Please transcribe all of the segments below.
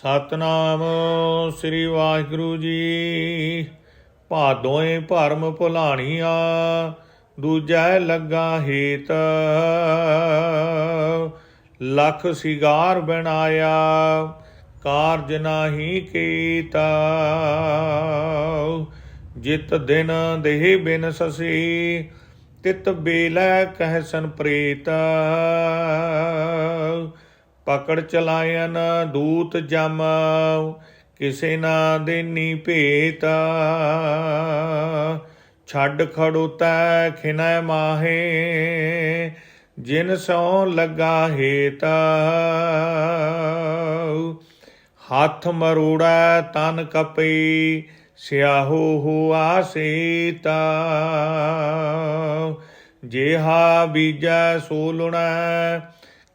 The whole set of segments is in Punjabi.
ਸਤਨਾਮ ਸ੍ਰੀ ਵਾਹਿਗੁਰੂ ਜੀ। ਭਾਦੋਏ ਭਰਮ ਭੁਲਾਣੀਆਂ, ਦੂਜੈ ਲੱਗਾ ਹੇਤ। ਲਖ ਸਿਗਾਰ ਬਣਾਇਆ, ਕਾਰਜ ਨਾਹੀ ਕੀਤਾ। ਜਿਤ ਦਿਨ ਦੇਹ ਬਿਨ ਸਸੀ, ਤਿਤ ਬੇਲੈ ਕਹਿਸਨ ਪ੍ਰੀਤ। ਪਕੜ ਚਲਾਇਨ ਦੂਤ ਜਮ ਕਿਸੇ ਨਾ ਦੇਨੀ ਭੇਤ। ਛੱਡ ਖੜੋਤੈ ਖਿਨੈ ਮਾਹੇ, ਜਿਨ ਸੋ ਲੱਗਾ ਹੇਤ। ਹੱਥ ਮਰੋੜਾ ਤਨ ਕਪਈ ਸਿਆਹੋ ਹੁਆ ਸੀਤਾ ਜੇਹਾ ਬੀਜੈ ਸੋ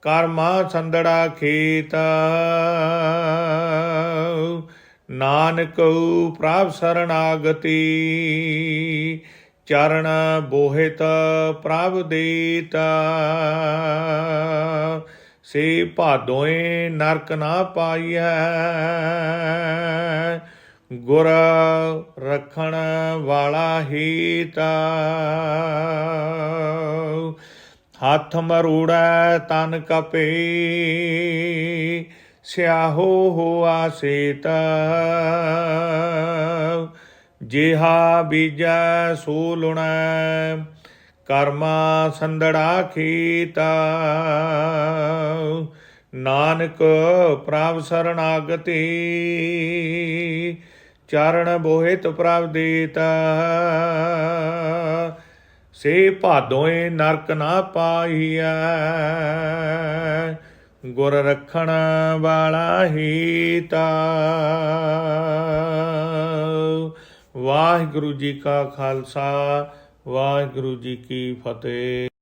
ਕਰਮਾ ਸੰਦੜਾ ਖੇਤ। ਨਾਨਕ ਪ੍ਰਭ ਸਰਣਾਗਤੀ ਚਰਨ ਬੋਹਿਤ ਪ੍ਰਭ ਦੇਤਾ। ਸੇ ਭਾਦੋਏ ਨਰਕ ਨਾ ਪਾਈਐ, ਗੁਰ ਰਖਣ ਵਾਲਾ ਹੀ ਤਾ ਹੱਥ ਮਰੂੜੈ ਤਨ ਕਪੇ, ਸਿਆਹੋ ਹੋਆ ਸੇਤ ਜਿਹਾ ਬੀਜੈ ਸੋ ਲੁਣੈ, ਕਰਮਾ ਸੰਦੜਾ ਖੀਤਾ। ਨਾਨਕ ਪ੍ਰਭ ਸਰਣਾਗਤੀ, ਚਰਨ ਬੋਹਿਤ ਪ੍ਰਭ ਦੇਤਾ। ਸੇ ਭਾਦੋਏ ਨਰਕ ਨਾ ਪਾਈਐ। ਗੁਰ ਰਖਣ ਵਾਲਾ ਹੀਤਾ ਵਾਹਿਗੁਰੂ ਜੀ ਕਾ ਖਾਲਸਾ, ਵਾਹਿਗੁਰੂ ਜੀ ਕੀ ਫਤਿਹ।